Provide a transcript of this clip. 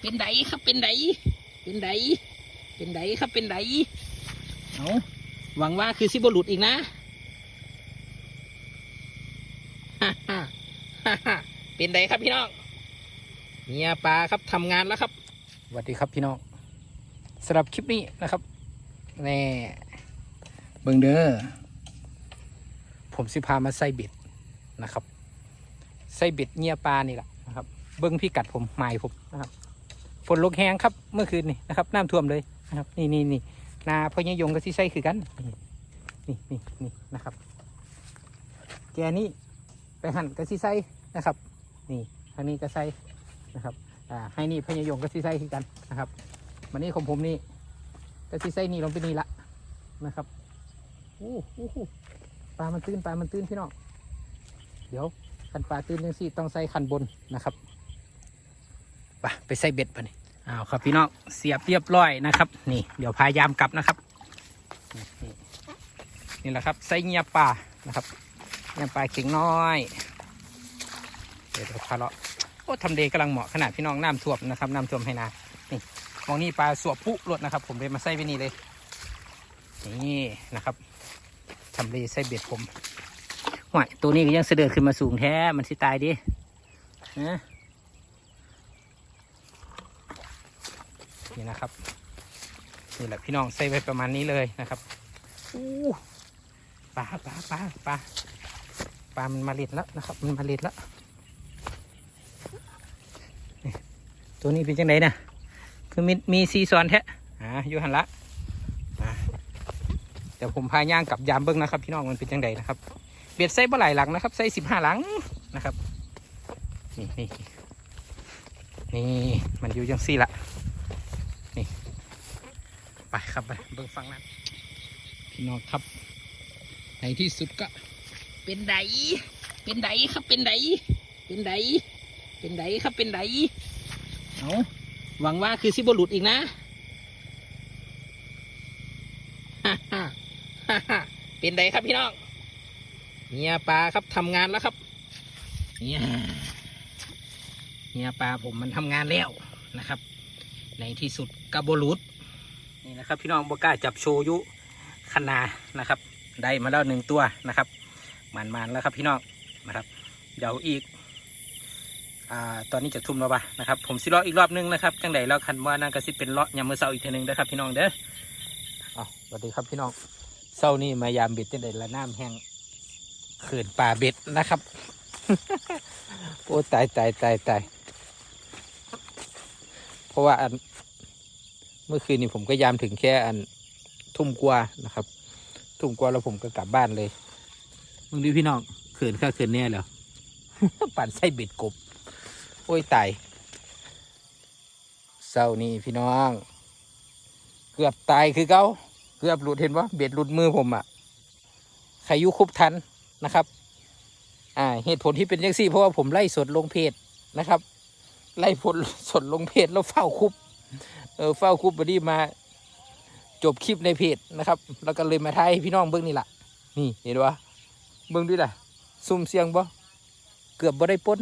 เป็นไดครับเป็นไดเป็นไดเป็นไดครับเป็นไดเอาหวังว่าคือซิบหลุดอีกนะฮ่าฮ่าฮ่าเป็นไดครับพี่น้องเมียปลาครับทำงานแล้วครับสวัสดีครับพี่น้องสำหรับคลิปนี้นะครับแน่เบิงเด้อผมสิพามาใส่เบ็ดนะครับใส่เบ็ดเงียปลานี่แหละนะ เบิ้งพี่กัดผมหมายผมนะครับ ฝนลงแห้งครับเมื่อคืนนี่นะครับน้ำท่วมเลยนะครับ นี่นี่นี่นาพ่อใหญ่ยงกับที่ใส่คือกัน นี่นี่นี่นะครับ แกนี่ไปหั่นกับที่ใส่นะครับ นี่ทางนี้ก็ใส่นะครับอ่าให้นี่พ่อใหญ่ยงกับที่ใส่คือกันนะครับมันนี่ของผมนี่ก็ที่ใส่นี่ลงไปนี่ละนะครับโอ้โหปลามันตื้นปลามันตื้นพี่น้องเดี๋ยวคันปลาตื้นยังสี่ต้องใส่คันบนนะครับ ไปไปใส่เบ็ดไปนี่อ้าวครับพี่น้องเสียบเรียบร้อยนะครับ นี่เดี๋ยวพยายามกลับนะครับ นี่แหละครับใส่เงียบป่านะครับเงียบป่าเข็งน้อย เดี๋ยวเดี๋ยวพาเลาะโอ้ทำเลกำลังเหมาะขนาดพี่น้องน้ำท่วมนะครับน้ำท่วมให้นานี่มองนี่ปลาสวบปุ๊รถนะครับ ผมเลยมาใส่ไว้นี่เลย นี่นะครับทำเลใส่เบ็ดผมห่วยตัวนี้ก็ยังเสด็จขึ้นมาสูงแท้มันสิตายดินะ นี่นะครับนี่แหละพี่น้องใส่ไปประมาณนี้เลยนะครับอู้ปลาปลาปลาปลาปลามันมาเล็ดแล้วนะครับ มันมาเล็ดแล้วนี่ตัวนี้เป็นจังไดนะคือมีมีซีซอนแท้อ่าอยู่หันละอ่าเดี๋ยวผมพาย่างกับยามเบิ้งนะครับ พี่น้องมันเป็นจังไดนะครับ เบียดใส่บ่หลายหลังนะครับใส่สิบห้าหลังนะครับนี่นี่นี่มันอยู่จังซี่ละ ไปครับไปเบิ่งฟังนั้นพี่น้องครับ ในที่สุดก็ เป็นไดเป็นไดครับเป็นไดเป็นไดเป็นไดครับเป็นไดเอาหวังว่าคือซิบหลุดอีกนะฮ่าฮ่าฮ่าฮ่าเป็นไดครับพี่น้องเนี่ยปลาครับทำงานแล้วครับเนี่ยเนี่ยปลาผมมันทำงานแล้วนะครับ ในที่สุดกระโบหลุด นะครับพี่น้องบกล้าจับโชยุคนานะครับ ได้มาแล้วหนึ่งตัวนะครับมันมันๆแล้วครับพี่น้องนะครับ เดี๋ยวอีกอ่าตอนนี้จะทุ่มแล้วปะนะครับผมสิเลาะอีกรอบนึงนะครับจังใดแล้วคันว่านั่นก็สิเป็นเลาะยามมือเสาอีกทีหนึงนะครับพี่น้องเด้ออ๋อสวัสดีครับพี่น้องเสานี่มายามเบ็ดจังใดละน้ำแห้งเขื่อนป่าเบ็ดนะครับโอ้ตายตายตายตายเพราะว่าอัน เมื่อคืนนี้ผมก็ยามถึงแค่อันทุ่มกว่านะครับ ทุ่มกว่าแล้วผมก็กลับบ้านเลยมึงดูพี่น้องเขินข้าเขินแน่เหรอปั่นไส้เบ็ดกบ โอ้ยตายเศร้านี่พี่น้อง เกือบตายคือเก้าเกือบหลุดเห็นว่าเบ็ดหลุดมือผมอะ่ะใครยุคุบทันนะครับ อ่า เหตุผลที่เป็นยังสี่ เพราะว่าผมไล่สดลงเพจนะครับ ไล่ผลสดลงเพจแล้วเฝ้าคุบ เออเฝ้าคุบบอดี้มาจบคลิปในเพจนะครับ แล้วก็เลยมาถ่ายพี่น้องเบิ้งนี่แหละนี่เห็นปะเบิ้งด้วยล่ะซุ่มเสียงบ่เกือบบ่ได้ป้น